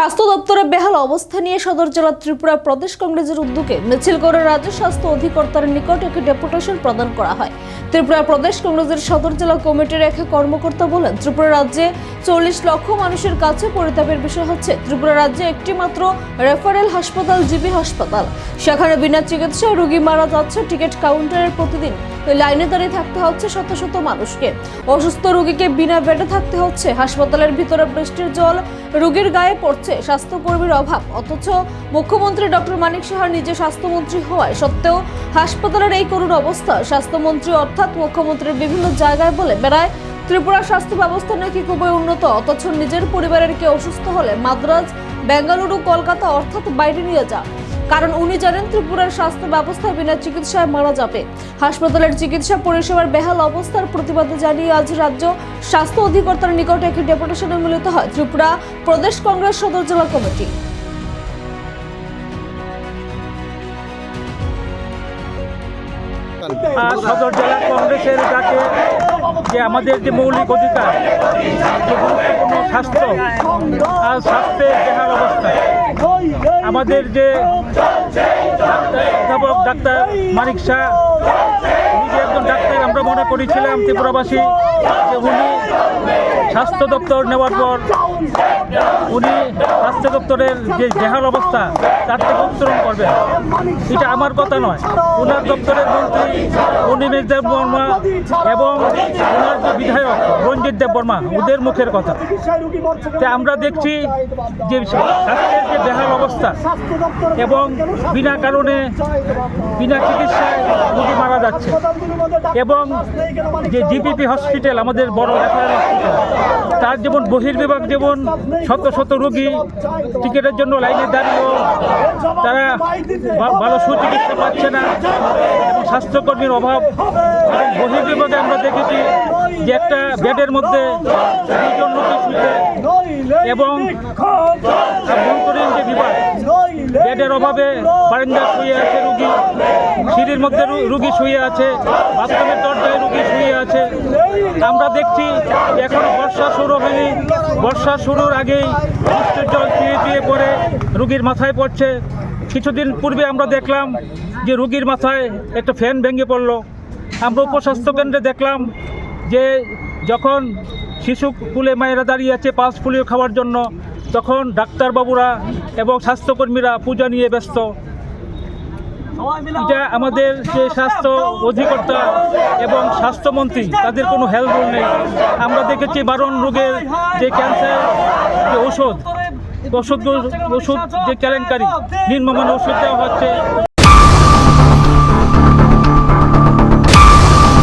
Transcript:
স্বাস্থ্য দপ্তরে বেহাল অবস্থা নিয়ে সদর জেলা ত্রিপুরা প্রদেশ কংগ্রেসের উদ্যোগে মিছিল করে রাজ্য স্বাস্থ্য অধিকর্তার নিকট একটি ডেপুটেশন প্রদান করা হয়। ত্রিপুরা প্রদেশ কংগ্রেসের সদর জেলা কমিটির এক কর্মকর্তা বলেন, ত্রিপুরা রাজ্যে চল্লিশ লক্ষ মানুষের কাছে পরিতাপের বিষয় হচ্ছে, ত্রিপুরা রাজ্যে একটি মাত্র রেফারেল হাসপাতাল, জিবি হাসপাতাল। সেখানে বিনা চিকিৎসায় রোগী মারা যাচ্ছে, টিকিট কাউন্টারের প্রতিদিন লাইনে দাঁড়িয়ে থাকতে হচ্ছে শত শত মানুষকে। অসুস্থ রোগীকে বিনা বেডে থাকতে হচ্ছে। হাসপাতালের ভিতরে বৃষ্টির জল রোগীর গায়ে পড়ছে। স্বাস্থ্যকর্মীর অভাব। অথচ মুখ্যমন্ত্রী ডক্টর মানিক সাহা নিজে স্বাস্থ্যমন্ত্রী হওয়ায় সত্ত্বেও হাসপাতালের এই করুণ অবস্থা। স্বাস্থ্যমন্ত্রী অর্থাৎ মুখ্যমন্ত্রীর বিভিন্ন জায়গায় বলে বেড়ায়, ত্রিপুরা স্বাস্থ্য ব্যবস্থা নাকি খুবই উন্নত, অথচ নিজের পরিবারের কেউ অসুস্থ হলে মাদ্রাজ, বেঙ্গালুরু, কলকাতা অর্থাৎ বাইরে নিয়ে যা কারণ উনি জানেন ত্রিপুরার স্বাস্থ্য ব্যবস্থা বিনা চিকিৎসায় মারা যাবে। হাসপাতালের চিকিৎসা পরিষেবার বেহাল অবস্থার প্রতিবাদে জানিয়ে আজ রাজ্য স্বাস্থ্য অধিকর্তার নিকটে একটি ডেপুটেশনে মিলিত হয়। ত্রিপুরা প্রদেশ কংগ্রেস সদর জেলা কমিটি। সদর জেলা কংগ্রেসের ডাকে যে আমাদের যে মৌলিক অধিকার স্বাস্থ্য স্বাস্থ্যের দেহার অবস্থা। আমাদের যে অধ্যাপক ডাক্তার মানিক শাহ নিজে একজন ডাক্তার, আমরা মনে করেছিলাম ত্রিপুরাবাসী, যে উনি স্বাস্থ্য দপ্তর নেওয়ার পর উনি স্বাস্থ্য দপ্তরের যে দেহাল অবস্থা, তার থেকে উত্তরণ করবেন। এটা আমার কথা নয়। ওনার দপ্তরের মন্ত্রী অনিমেষ দেব বর্মা এবং ওনার যে বিধায়ক রঞ্জিত দেব বর্মা, ওদের মুখের কথা। আমরা দেখছি যে স্বাস্থ্যের যে বেহাল অবস্থা। এবং বিনা কারণে, বিনা চিকিৎসায় রোগী মারা যাচ্ছে। এবং যে জিপিপি হসপিটাল, আমাদের বড় রেফারেল হসপিটাল, তার যেমন বহির্বিভাগ যেমন শত শত রোগী টিকিটের জন্য লাইনে দাঁড়িয়েও তারা ভালো সুচিকিৎসা পাচ্ছে না। এবং স্বাস্থ্যকর্মীর অভাব। বহির্বিভাগে আমরা দেখেছি যে একটা বেডের মধ্যে এবং আভ্যন্তরীণ যে বিভাগ বেডের অভাবে বারান্দা শুয়ে আছে রুগী। সিঁড়ির মধ্যে রুগী শুয়ে আছে, বাথরুমের দরজায় রুগী শুয়ে আছে। আমরা দেখছি এখন বর্ষা শুরু হয়নি। বর্ষা শুরুর আগেই বৃষ্টির জল চুয়ে চুয়ে পড়ে রুগীর মাথায় পড়ছে। কিছুদিন পূর্বে আমরা দেখলাম যে রুগীর মাথায় একটা ফ্যান ভেঙে পড়ল। আমরা উপস্বাস্থ্য কেন্দ্রে দেখলাম যে যখন শিশু কুলে মায়েরা দাঁড়িয়ে আছে পাঁচ ফুলিও খাওয়ার জন্য তখন ডাক্তারবাবুরা এবং স্বাস্থ্যকর্মীরা পূজা নিয়ে ব্যস্ত। এটা আমাদের যে স্বাস্থ্য অধিকর্তা এবং স্বাস্থ্যমন্ত্রী, তাদের কোনো হেল্প নেই। আমরা দেখেছি বারণ রোগের যে ক্যান্সার যে ওষুধ ওষুধ ওষুধ যে কেলেঙ্কারি, নির্মমান ওষুধ দেওয়া হচ্ছে।